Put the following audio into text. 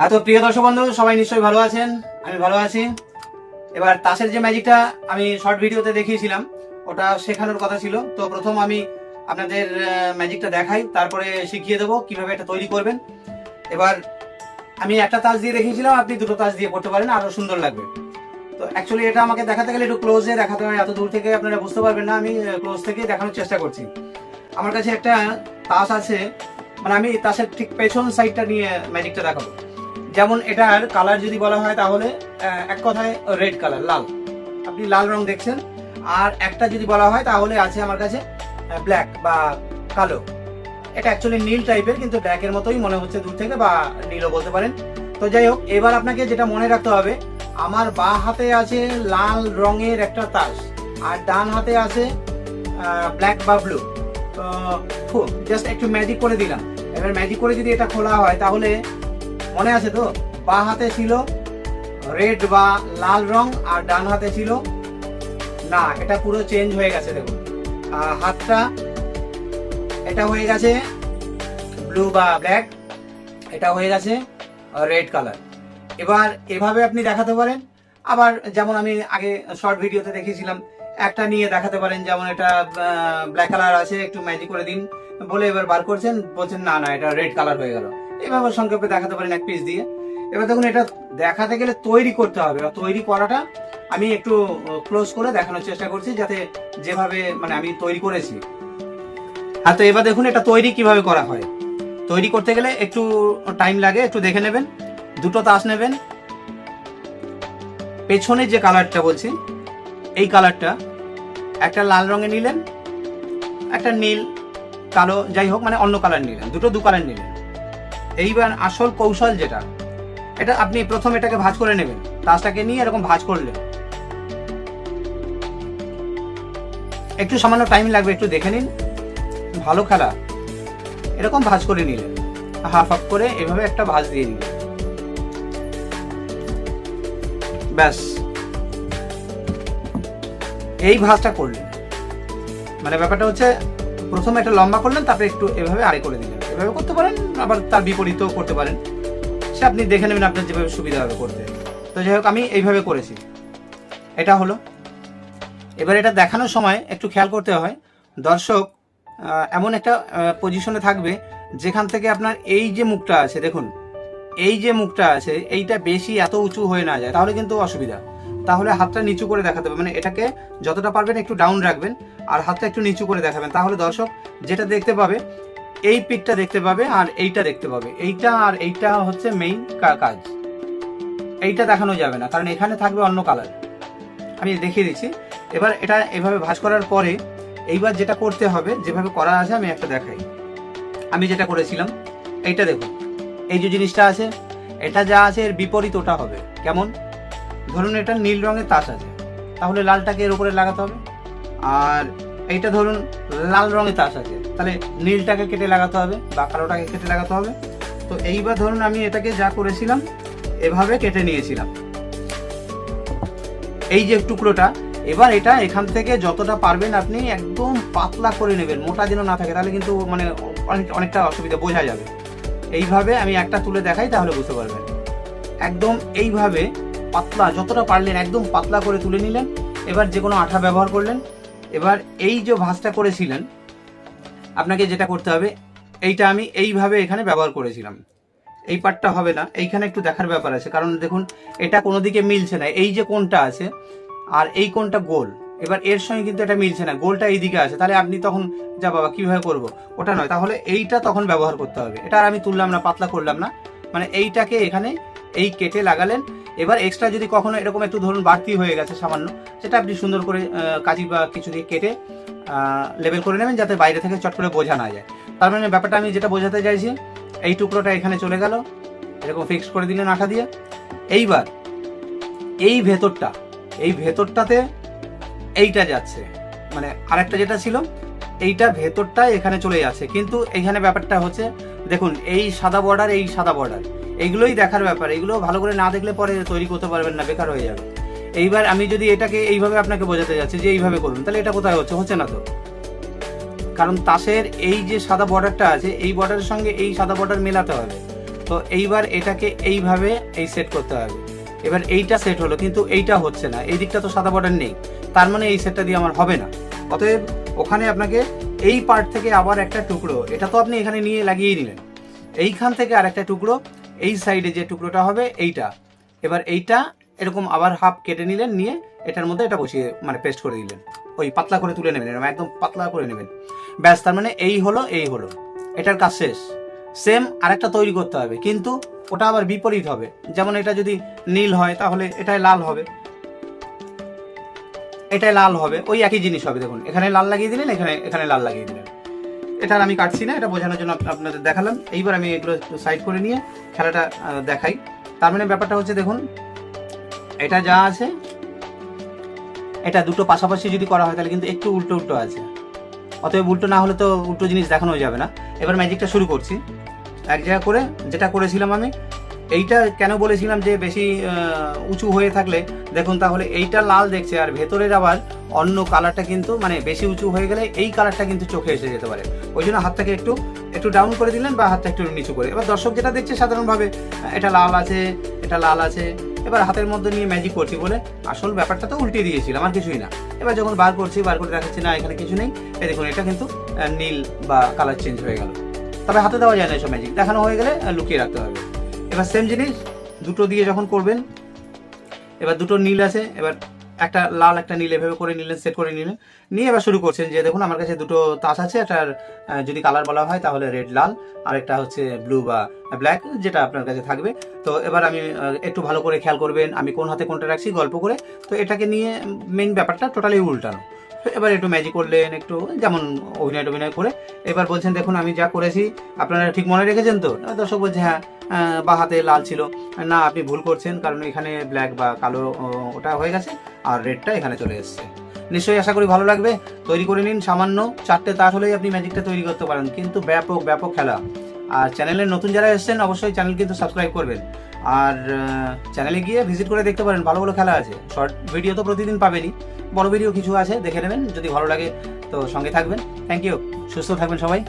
হ্যাঁ তো প্রিয় দর্শক বন্ধু, সবাই নিশ্চয়ই ভালো আছেন? আমি ভালো আছি। এবার তাসের যে ম্যাজিকটা আমি শর্ট ভিডিওতে দেখিয়েছিলাম, ওটা শেখানোর কথা ছিল। তো প্রথম আমি আপনাদের ম্যাজিকটা দেখাই, তারপরে শিখিয়ে দেবো কীভাবে এটা তৈরি করবেন। এবার আমি একটা তাস দিয়ে দেখিয়েছিলাম, আপনি দুটো তাস দিয়ে করতে পারেন, আরও সুন্দর লাগবে। তো অ্যাকচুয়ালি এটা আমাকে দেখাতে গেলে একটু ক্লোজে দেখাতে হয়, এত দূর থেকে আপনারা বুঝতে পারবেন না, আমি ক্লোজ থেকে দেখানোর চেষ্টা করছি। আমার কাছে একটা তাস আছে মানে আমি তাসের ঠিক পেছন সাইডটা নিয়ে ম্যাজিকটা দেখাবো। যেমন এটার কালার যদি বলা হয় তাহলে এক কথায় রেড কালার লাল। আপনি লাল রং দেখছেন। আর একটা যদি বলা হয় তাহলে আছে আমার কাছে ব্ল্যাক বা কালো। এটা অ্যাকচুয়ালি নীল টাইপের কিন্তু ব্ল্যাকের মতোই মনে হচ্ছে দূর থেকে বা নীলও বলতে পারেন। তো যাই হোক, এবার আপনাকে যেটা মনে রাখতে হবে, আমার বা হাতে আছে লাল রঙের একটা তাস, আর ডান হাতে আছে ব্ল্যাক বা ব্লু তো জাস্ট একটু ম্যাজিক করে দিলাম। এবার ম্যাজিক করে যদি এটা খোলা হয় তাহলে মনে আছে তো? বা হাতে ছিল রেড বা লাল রং আর ডান হাতে ছিল। না, এটা পুরো চেঞ্জ হয়ে গেছে, দেখুন। হাতটা, এটা হয়ে গেছে ব্লু বা ব্ল্যাক, এটা হয়ে গেছে রেড কালার। এবার এভাবে আপনি দেখাতে পারেন। আবার যেমন আমি আগে শর্ট ভিডিওতে দেখিয়েছিলাম, একটা নিয়ে দেখাতে পারেন। যেমন এটা ব্ল্যাক কালার আছে, একটু ম্যাজিক করে দিন। বলে এবার বার করছেন, বলছেন, না না, এটা রেড কালার হয়ে গেল। এভাবে সংক্ষেপে দেখাতে পারেন এক পিস দিয়ে। এবার দেখুন, এটা দেখাতে গেলে তৈরি করতে হবে। তৈরি করাটা আমি একটু ক্লোজ করে দেখানোর চেষ্টা করছি যাতে যেভাবে মানে আমি তৈরি করেছি। হ্যাঁ তো এবার দেখুন, এটা তৈরি কীভাবে করা হয়। তৈরি করতে গেলে একটু টাইম লাগে, একটু দেখে নেবেন। দুটো তাস নেবেন। পেছনে যে কালারটা বলছি, এই কালারটা একটা লাল রঙে নিলেন, একটা নীল, কালো, যাই হোক মানে অন্য কালার নিলেন। দুটো, দু কালার নিলেন। এইবার আসল কৌশল যেটা, এটা আপনি প্রথম এটাকে ভাঁজ করে নেবেন। তাসটাকে নিয়ে এরকম ভাঁজ করলেন। একটু সামান্য টাইম লাগবে, একটু দেখে নিন। ভালো খেলা। এরকম ভাঁজ করে নিলেন। হাফ হাফ করে এভাবে একটা ভাঁজ দিয়ে নিলেন ব্যাস। এই ভাঁজটা করলেন। মানে ব্যাপারটা হচ্ছে, প্রথমে একটা লম্বা করলেন, তারপরে একটু এভাবে আড়ে করে দিলেন। এভাবে করতে পারেন, আবার তার বিপরীতও করতে পারেন। সে আপনি দেখে নেবেন আপনার যেভাবে সুবিধা হবে করতে। তো যাই হোক, আমি এইভাবে করেছি। এটা হলো। এবার এটা দেখানোর সময় একটু খেয়াল করতে হয়। দর্শক এমন একটা পজিশনে থাকবে যেখান থেকে আপনার এই যে মুখটা আছে, দেখুন, এই যে মুখটা আছে, এইটা বেশি এত উঁচু হয়ে না যায়, তাহলে কিন্তু অসুবিধা। তাহলে হাতটা নিচু করে দেখাতে হবে। মানে এটাকে যতটা পারবেন একটু ডাউন রাখবেন, আর হাতটা একটু নিচু করে দেখাবেন। তাহলে দর্শক, যেটা দেখতে পাবে এই পিকটা দেখতে পাবে আর এইটা দেখতে পাবে। এইটা আর এইটা হচ্ছে মেইন কাজ। এইটা দেখানো যাবে না, কারণ এখানে থাকবে অন্য কালার আমি দেখিয়ে দিচ্ছি। এবার এটা এভাবে ভাঁজ করার পরে এইবার যেটা করতে হবে, যেভাবে করা আছে আমি একটা দেখাই। আমি যেটা করেছিলাম, এইটা দেখুন। এই যে জিনিসটা আছে, এটা যা আছে এর বিপরীত ওটা হবে। কেমন? ধরুন এটা নীল রঙের তাস আছে। তাহলে লালটাকে এর উপরে লাগাতে হবে। আর এইটা ধরুন লাল রঙের তাস আছে। তাহলে নীলটাকে কেটে লাগাতে হবে বা কালোটাকে কেটে লাগাতে হবে। তো এইবার ধরুন আমি এটাকে যা করেছিলাম, এভাবে কেটে নিয়েছিলাম। এই যে টুকরোটা, এবার এটা এখান থেকে যতটা পারবেন আপনি একদম পাতলা করে নেবেন, মোটা যেন না থাকে, তাহলে কিন্তু মানে অনেক, অনেকটা অসুবিধা বোঝা যাবে। এইভাবে আমি একটা তুলে দেখাই, তাহলে বুঝতে পারবেন। একদম এইভাবে পাতলা, যতটা পারলেন একদম পাতলা করে তুলে নিলেন। এবার যে কোনো আঠা ব্যবহার করলেন। এবার এই যে ভাঁজটা করেছিলেন আপনাকে যেটা করতে হবে, এইটা আমি এইভাবে এখানে ব্যবহার করেছিলাম। এই পার্টটা হবে না, এইখানে একটু দেখার ব্যাপার আছে, কারণ দেখুন, এটা কোনো দিকে মিলছে না। এই যে কোনটা আছে, আর এই কোনটা গোল, এবার এর সঙ্গে কিন্তু এটা মিলছে না, গোলটা এই দিকে আছে। তাহলে আপনি তখন, যা বাবা, কীভাবে করব? ওটা নয়, তাহলে এইটা তখন ব্যবহার করতে হবে। এটা আর আমি তুললাম না, পাতলা করলাম না মানে এইটাকে এখানে এই কেটে লাগালেন। এবার এক্সট্রা যদি কখনো এরকম একটু ধরুন বাড়তি হয়ে গেছে সামান্য, সেটা আপনি সুন্দর করে কাঁচি বা কিছু দিয়ে কেটে লেবেল করে নেবেন যাতে বাইরে থেকে চট করে বোঝা না যায়। তার মানে ব্যাপারটা আমি যেটা বোঝাতে চাইছি, এই টুকরোটা এখানে চলে গেল। এরকম ফিক্স করে দিলেন আঠা দিয়ে। এইবার এই ভেতরটা, এই ভেতরটাতে এইটা যাচ্ছে। মানে আরেকটা যেটা ছিল, এইটা ভেতরটা এখানে চলে যাচ্ছে। কিন্তু এখানে ব্যাপারটা হচ্ছে, দেখুন, এই সাদা বর্ডার এই সাদা বর্ডার এইগুলোই দেখার ব্যাপার। এগুলো ভালো করে না দেখলে পরে তৈরি করতে পারবেন না, বেকার হয়ে যাবে। এইবার আমি যদি এটাকে এইভাবে আপনাকে বোঝাতে যাচ্ছি যে এইভাবে করুন, তাহলে এটা কোথায় হচ্ছে? হচ্ছে না তো। কারণ তাসের এই যে সাদা বর্ডারটা আছে, এই বর্ডারের সঙ্গে এই সাদা বর্ডার মেলাতে হবে। তো এইবার এটাকে এইভাবে এই সেট করতে হবে। এবার এইটা সেট হলো, কিন্তু এইটা হচ্ছে না। এই দিকটা তো সাদা বর্ডার নেই। তার মানে এই সেটটা দিয়ে আমার হবে না। অতএব ওখানে আপনাকে এই পার্ট থেকে আবার একটা টুকরো, এটা তো আপনি এখানে নিয়ে লাগিয়ে নিলেন। এইখান থেকে আর একটা টুকরো, এই সাইডে যে টুকরোটা হবে, এইটা। এবার এইটা এরকম আবার হাফ কেটে নিলেন, নিয়ে এটার মধ্যে এটা বসিয়ে মানে পেস্ট করে দিলেন। ওই পাতলা করে তুলে নেবেন, এরকম একদম পাতলা করে নেবেন। ব্যাস, তার মানে এই হলো এই হলো। এটার কাজ শেষ। সেম আরেকটা তৈরি করতে হবে, কিন্তু ওটা আবার বিপরীত হবে। যেমন এটা যদি নীল হয়, তাহলে এটাই লাল হবে। এটাই লাল হবে, ওই একই জিনিস হবে, দেখুন। এখানে লাল লাগিয়ে দিলেন, এখানে এখানে লাল লাগিয়ে দিলেন। এটা আমি কাটছি না, এটা বোঝানোর জন্য আপ- আপনাদের দেখালাম। এইবার আমি এগুলো সাইড করে নিয়ে খেলাটা দেখাই। তার মানে ব্যাপারটা হচ্ছে, দেখুন এটা যা আছে, এটা দুটো পাশাপাশি যদি করা হয় তাহলে কিন্তু একটু উল্টো উল্টো আছে। অতএব উল্টো না হলে তো উল্টো জিনিস দেখানো যাবে না। এবার ম্যাজিকটা শুরু করছি। এক জায়গা করে যেটা করেছিলাম আমি, এইটা কেন বলেছিলাম যে বেশি উঁচু হয়ে থাকলে, দেখুন তাহলে এইটা লাল দেখছে আর ভেতরের আবার অন্য কালারটা কিন্তু মানে বেশি উঁচু হয়ে গেলে এই কালারটা কিন্তু চোখে এসে যেতে পারে। ওই জন্য হাতটাকে একটু একটু ডাউন করে দিলেন বা হাতটা একটু নিচু করে। এবার দর্শক যেটা দেখছে সাধারণভাবে, এটা লাল আছে এটা লাল আছে। এবার হাতের মধ্যে নিয়ে ম্যাজিক করছি বলে আসল ব্যাপারটা তো উল্টে দিয়েছিলাম, আর কিছুই না। এবার যখন বার করছি, বার করে দেখাচ্ছি, না, এখানে কিছু নেই। এই দেখুন, এটা কিন্তু নীল বা কালার চেঞ্জ হয়ে গেল। তবে হাতে দেওয়া যায় না এসব ম্যাজিক দেখানো হয়ে গেলে লুকিয়ে রাখতে হবে। এবার সেম জিনিস, দুটো দিয়ে যখন করবেন, এবার দুটো নীল আছে, এবার একটা লাল, একটা নীল, এভাবে করে নিলেন সেট করে নিলেন। নিয়ে এবার শুরু করছেন যে, দেখুন, আমার কাছে দুটো তাস আছে একটার যদি কালার বলা হয়, তাহলে রেড লাল, আর একটা হচ্ছে ব্লু বা ব্ল্যাক যেটা আপনার কাছে থাকবে। তো এবার আমি একটু ভালো করে খেয়াল করবেন, আমি কোন হাতে কোনটা রাখছি, গল্প করে। তো এটাকে নিয়ে মেন ব্যাপারটা টোটালি উল্টানো। তো এবার একটু ম্যাজিক করলেন, একটু যেমন অভিনয় টভিনয় করে। এবার বলছেন, দেখুন, আমি যা করেছি, আপনারা ঠিক মনে রেখেছেন তো? দর্শক বলছে হ্যাঁ বা হাতে লাল ছিল। না, আপনি ভুল করছেন, কারণ এখানে ব্ল্যাক বা কালো ওটা হয়ে গেছে, আর রেডটা এখানে চলে এসছে। নিশ্চয়ই আশা করি ভালো লাগবে। তৈরি করে নিন, সামান্য চারটে তার হলেই আপনি ম্যাজিকটা তৈরি করতে পারেন। কিন্তু ব্যাপক ব্যাপক খেলা। আর চ্যানেলে নতুন যারা এসেছেন, অবশ্যই চ্যানেল কিন্তু সাবস্ক্রাইব করবেন। আর চ্যানেলে গিয়ে ভিজিট করে দেখতে পারেন ভালো ভালো খেলা আছে। শর্ট ভিডিও তো প্রতিদিন পাবেনই। বড় ভিডিও কিছু আছে, দেখে নেবেন। যদি ভালো লাগে, তো সঙ্গে থাকবেন। থ্যাংক ইউ সুস্থ থাকবেন সবাই।